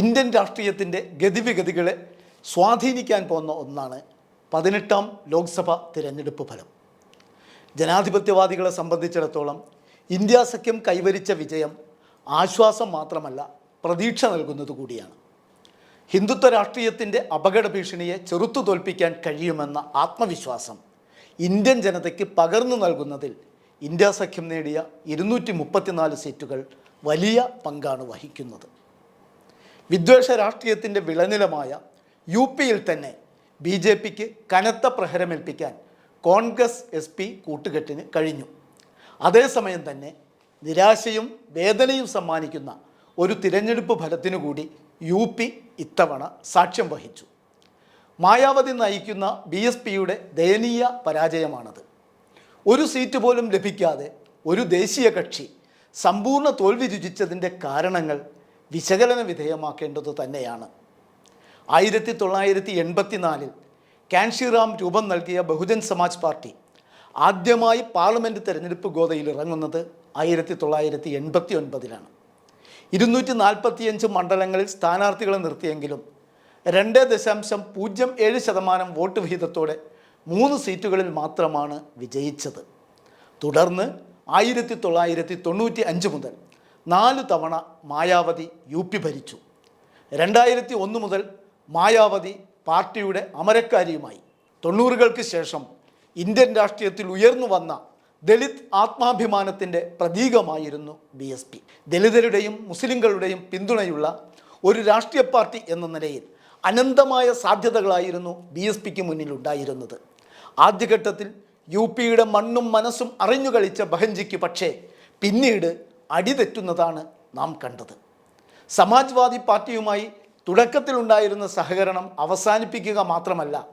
Indian രാഷ്ട്രീയത്തിന്റെ ഗതിവിഗതികളെ സ്വാധീനിക്കാൻ പോകുന്ന ഒന്നാണ് പതിനെട്ടാം ലോക്സഭ തിരഞ്ഞെടുപ്പ് ഫലം. ജനാധിപത്യവാദികളെ സംബന്ധിച്ചിടത്തോളം ഇന്ത്യ സഖ്യം കൈവരിച്ച വിജയം ആശ്വാസം മാത്രമല്ല പ്രതീക്ഷ നൽകുന്നത് കൂടിയാണ്. ഹിന്ദുത്വ രാഷ്ട്രീയത്തിന്റെ അപകട ഭീഷണിയെ ചെറുത്തു തോൽപ്പിക്കാൻ കഴിയുമെന്ന ആത്മവിശ്വാസം ഇന്ത്യൻ ജനതയ്ക്ക് പകർന്നു നൽകുന്നതിൽ ഇന്ത്യ സഖ്യം നേടിയ ഇരുന്നൂറ്റി മുപ്പത്തിനാല് സീറ്റുകൾ വലിയ പങ്കാണ് വഹിക്കുന്നത്. വിദ്വേഷ രാഷ്ട്രീയത്തിന്റെ വിളനിലമായ യു പിയിൽ തന്നെ ബി ജെ പിക്ക് കനത്ത പ്രഹരമേൽപ്പിക്കാൻ കോൺഗ്രസ് എസ് പി കൂട്ടുകെട്ടിന് കഴിഞ്ഞു. അതേസമയം തന്നെ നിരാശയും വേദനയും സമ്മാനിക്കുന്ന ഒരു തിരഞ്ഞെടുപ്പ് ഫലത്തിനു കൂടി യു പി ഇത്തവണ സാക്ഷ്യം വഹിച്ചു. മായാവതി നയിക്കുന്ന ബി എസ് പിയുടെ ദയനീയ പരാജയമാണത്. ഒരു സീറ്റ് പോലും ലഭിക്കാതെ ഒരു ദേശീയ കക്ഷി സമ്പൂർണ തോൽവി രുചിച്ചതിന്റെ കാരണങ്ങൾ വിശകലന വിധേയമാക്കേണ്ടത് തന്നെയാണ്. ആയിരത്തി തൊള്ളായിരത്തി എൺപത്തിനാലിൽ കാൻഷിറാം രൂപം നൽകിയ ബഹുജൻ സമാജ് പാർട്ടി ആദ്യമായി പാർലമെന്റ് തെരഞ്ഞെടുപ്പ് ഗോതയിൽ ഇറങ്ങുന്നത് ആയിരത്തി തൊള്ളായിരത്തി എൺപത്തി ഒൻപതിലാണ് ഇരുന്നൂറ്റി നാൽപ്പത്തിയഞ്ച് മണ്ഡലങ്ങളിൽ സ്ഥാനാർത്ഥികളെ നിർത്തിയെങ്കിലും രണ്ട് ദശാംശം പൂജ്യം ഏഴ് ശതമാനം വോട്ട് വിഹിതത്തോടെ മൂന്ന് സീറ്റുകളിൽ മാത്രമാണ് വിജയിച്ചത്. തുടർന്ന് ആയിരത്തി തൊള്ളായിരത്തി തൊണ്ണൂറ്റി അഞ്ച് മുതൽ നാല് തവണ മായാവതി യു പി ഭരിച്ചു. രണ്ടായിരത്തി ഒന്ന് മുതൽ മായാവതി പാർട്ടിയുടെ അമരക്കാരിയുമായി. തൊണ്ണൂറുകൾക്ക് ശേഷം ഇന്ത്യൻ രാഷ്ട്രീയത്തിൽ ഉയർന്നു വന്ന ദളിത് ആത്മാഭിമാനത്തിന്റെ പ്രതീകമായിരുന്നു ബി എസ് പി. ദലിതരുടെയും മുസ്ലിങ്ങളുടെയും പിന്തുണയുള്ള ഒരു രാഷ്ട്രീയ പാർട്ടി എന്ന നിലയിൽ അനന്തമായ സാധ്യതകളായിരുന്നു ബി എസ് പിക്ക് മുന്നിലുണ്ടായിരുന്നത് ആദ്യഘട്ടത്തിൽ യു പിയുടെ മണ്ണും മനസ്സും അറിഞ്ഞു കളിച്ച ബഹൻജിക്ക് പക്ഷേ പിന്നീട് അടിതെറ്റുന്നതാണ് നാം കണ്ടത്. സമാജ്വാദി പാർട്ടിയുമായി തുടക്കത്തിലുണ്ടായിരുന്ന സഹകരണം അവസാനിപ്പിക്കുക മാത്രമല്ല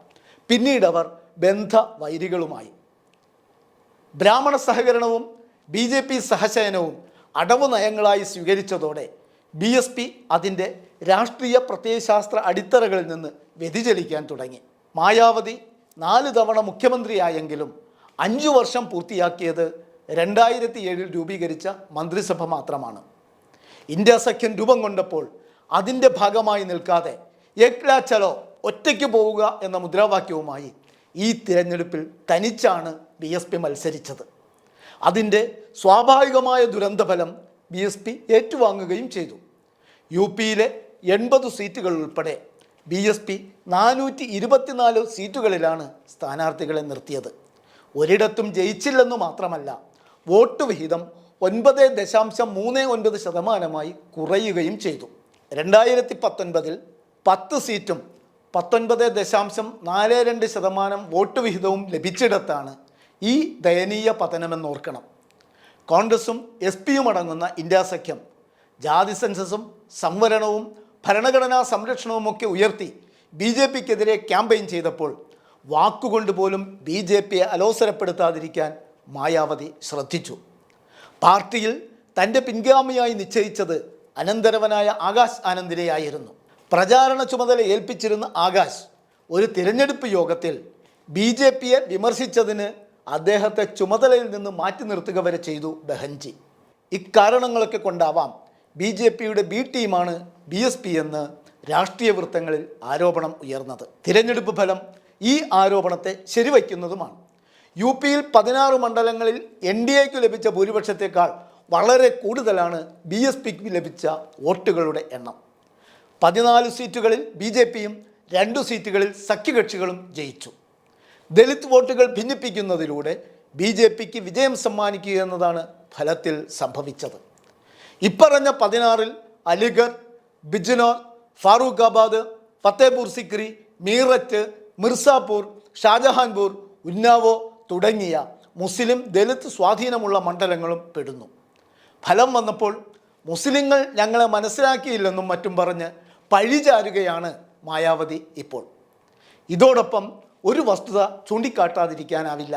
പിന്നീട് അവർ ബന്ധ വൈരികളുമായി. ബ്രാഹ്മണ സഹകരണവും ബി ജെ പി സഹശയനവും അടവ് നയങ്ങളായി സ്വീകരിച്ചതോടെ ബി എസ് പി അതിന്റെ രാഷ്ട്രീയ പ്രത്യയശാസ്ത്ര അടിത്തറകളിൽ നിന്ന് വ്യതിചലിക്കാൻ തുടങ്ങി. മായാവതി നാല് തവണ മുഖ്യമന്ത്രിയായെങ്കിലും അഞ്ചു വർഷം പൂർത്തിയാക്കിയത് രണ്ടായിരത്തി ഏഴിൽ രൂപീകരിച്ച മന്ത്രിസഭ മാത്രമാണ്. ഇന്ത്യ സഖ്യം രൂപം കൊണ്ടപ്പോൾ അതിന്റെ ഭാഗമായി നിൽക്കാതെ ഏക്ലാ ചലോ ഒറ്റയ്ക്ക് പോവുക എന്ന മുദ്രാവാക്യവുമായി ഈ തിരഞ്ഞെടുപ്പിൽ തനിച്ചാണ് ബി എസ് പി മത്സരിച്ചത്. അതിന്റെ സ്വാഭാവികമായ ദുരന്തഫലം ബി എസ് പി ഏറ്റുവാങ്ങുകയും ചെയ്തു. യു പിയിലെ എൺപത് സീറ്റുകൾ ഉൾപ്പെടെ ബി എസ് പി നാനൂറ്റി ഇരുപത്തിനാല് സീറ്റുകളിലാണ് സ്ഥാനാർത്ഥികളെ നിർത്തിയത്. ഒരിടത്തും ജയിച്ചില്ലെന്നു മാത്രമല്ല വോട്ട് വിഹിതം ഒൻപത് ദശാംശം മൂന്ന് ഒൻപത് ശതമാനമായി കുറയുകയും ചെയ്തു. രണ്ടായിരത്തി പത്തൊൻപതിൽ പത്ത് സീറ്റും പത്തൊൻപത് ദശാംശം നാല് രണ്ട് ശതമാനം വോട്ട് വിഹിതവും ലഭിച്ചിടത്താണ് ഈ ദയനീയ പതനമെന്നോർക്കണം. കോൺഗ്രസും എസ് പിയും അടങ്ങുന്ന ഇന്ത്യ സഖ്യം ജാതി സെൻസസും സംവരണവും ഭരണഘടനാ സംരക്ഷണവുമൊക്കെ ഉയർത്തി ബി ജെ പിക്കെതിരെ ക്യാമ്പയിൻ ചെയ്തപ്പോൾ വാക്കുകൊണ്ട് പോലും ബി ജെ പിയെ അലോസരപ്പെടുത്താതിരിക്കാൻ മായാവതി ശ്രദ്ധിച്ചു. പാർട്ടിയിൽ തന്റെ പിൻഗാമിയായി നിശ്ചയിച്ചത് അനന്തരവനായ ആകാശ് ആനന്ദിനെയായിരുന്നു. പ്രചാരണ ചുമതല ഏൽപ്പിച്ചിരുന്ന ആകാശ് ഒരു തിരഞ്ഞെടുപ്പ് യോഗത്തിൽ ബി ജെ പിയെ വിമർശിച്ചതിന് അദ്ദേഹത്തെ ചുമതലയിൽ നിന്ന് മാറ്റി നിർത്തുക വരെ ചെയ്തു ബെഹൻജി. ഇക്കാരണങ്ങളൊക്കെ കൊണ്ടാവാം ബി ജെ പിയുടെ ബി ടീമാണ് ബി എസ് പി എന്ന് രാഷ്ട്രീയ വൃത്തങ്ങളിൽ ആരോപണം ഉയർന്നത്. തിരഞ്ഞെടുപ്പ് ഫലം ഈ ആരോപണത്തെ ശരിവയ്ക്കുന്നതുമാണ്. യു പിയിൽ പതിനാറ് മണ്ഡലങ്ങളിൽ എൻ ഡി എക്ക് ലഭിച്ച ഭൂരിപക്ഷത്തേക്കാൾ വളരെ കൂടുതലാണ് ബി എസ് പിക്ക് ലഭിച്ച വോട്ടുകളുടെ എണ്ണം. പതിനാല് സീറ്റുകളിൽ ബി ജെ പിയും രണ്ടു സീറ്റുകളിൽ സഖ്യകക്ഷികളും ജയിച്ചു. ദളിത് വോട്ടുകൾ ഭിന്നിപ്പിക്കുന്നതിലൂടെ ബി ജെ പിക്ക് വിജയം സമ്മാനിക്കുക എന്നതാണ് ഫലത്തിൽ സംഭവിച്ചത്. ഇപ്പറഞ്ഞ പതിനാറിൽ അലിഗർ ബിജ്നോർ ഫാറൂഖാബാദ് ഫത്തേപൂർ സിക്രി മീററ്റ് മിർസാപൂർ ഷാജഹാൻപൂർ ഉന്നാവോ തുടങ്ങിയ മുസ്ലിം ദലിത് സ്വാധീനമുള്ള മണ്ഡലങ്ങളും പെടുന്നു. ഫലം വന്നപ്പോൾ മുസ്ലിങ്ങൾ ഞങ്ങളെ മനസ്സിലാക്കിയില്ലെന്നും മറ്റും പറഞ്ഞ് പഴിചാരുകയാണ് മായാവതി ഇപ്പോൾ. ഇതോടൊപ്പം ഒരു വസ്തുത ചൂണ്ടിക്കാട്ടാതിരിക്കാനാവില്ല.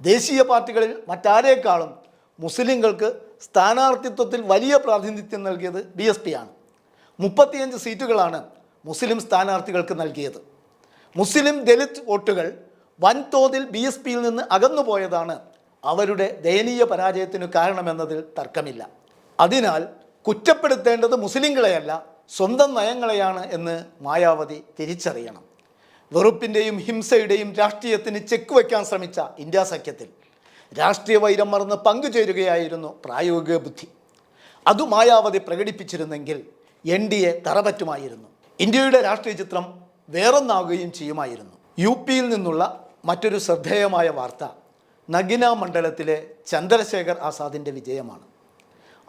ദേശീയ പാർട്ടികളിൽ മറ്റാരേക്കാളും മുസ്ലിങ്ങൾക്ക് സ്ഥാനാർത്ഥിത്വത്തിൽ വലിയ പ്രാതിനിധ്യം നൽകിയത് ബി എസ് പി ആണ്. മുപ്പത്തിയഞ്ച് സീറ്റുകളാണ് മുസ്ലിം സ്ഥാനാർത്ഥികൾക്ക് നൽകിയത്. മുസ്ലിം ദലിത് വോട്ടുകൾ വൻതോതിൽ ബി എസ് പിയിൽ നിന്ന് അകന്നുപോയതാണ് അവരുടെ ദയനീയ പരാജയത്തിനു കാരണമെന്നതിൽ തർക്കമില്ല. അതിനാൽ കുറ്റപ്പെടുത്തേണ്ടത് മുസ്ലിങ്ങളെയല്ല സ്വന്തം നയങ്ങളെയാണ് എന്ന് മായാവതി തിരിച്ചറിയണം. വെറുപ്പിന്റെയും ഹിംസയുടെയും രാഷ്ട്രീയത്തിന് ചെക്ക് വയ്ക്കാൻ ശ്രമിച്ച ഇന്ത്യ സഖ്യത്തിൽ രാഷ്ട്രീയ വൈരം മറന്ന് പങ്കുചേരുകയായിരുന്നു പ്രായോഗിക ബുദ്ധി. അത് മായാവതി പ്രകടിപ്പിച്ചിരുന്നെങ്കിൽ എൻ ഡി എ തറപറ്റുമായിരുന്നു. ഇന്ത്യയുടെ രാഷ്ട്രീയ ചിത്രം വേറൊന്നാകുകയും ചെയ്യുമായിരുന്നു. യു പിയിൽ നിന്നുള്ള മറ്റൊരു ശ്രദ്ധേയമായ വാർത്ത. നഗിന മണ്ഡലത്തിലെ ചന്ദ്രശേഖർ ആസാദിന്റെ വിജയമാണ്.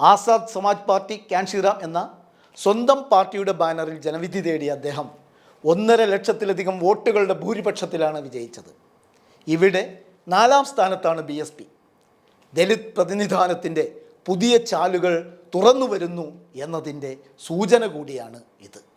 ആസാദ് സമാജ് പാർട്ടി ക്യാൻഷിറാം എന്ന സ്വന്തം പാർട്ടിയുടെ ബാനറിൽ ജനവിധി തേടിയ അദ്ദേഹം ഒന്നര ലക്ഷത്തിലധികം വോട്ടുകളുടെ ഭൂരിപക്ഷത്തിലാണ് വിജയിച്ചത്. ഇവിടെ നാലാം സ്ഥാനത്താണ് ബി എസ് പി. ദലിത് പ്രതിനിധാനത്തിന്റെ പുതിയ ചാലുകൾ തുറന്നു വരുന്നു എന്നതിന്റെ സൂചന കൂടിയാണ് ഇത്.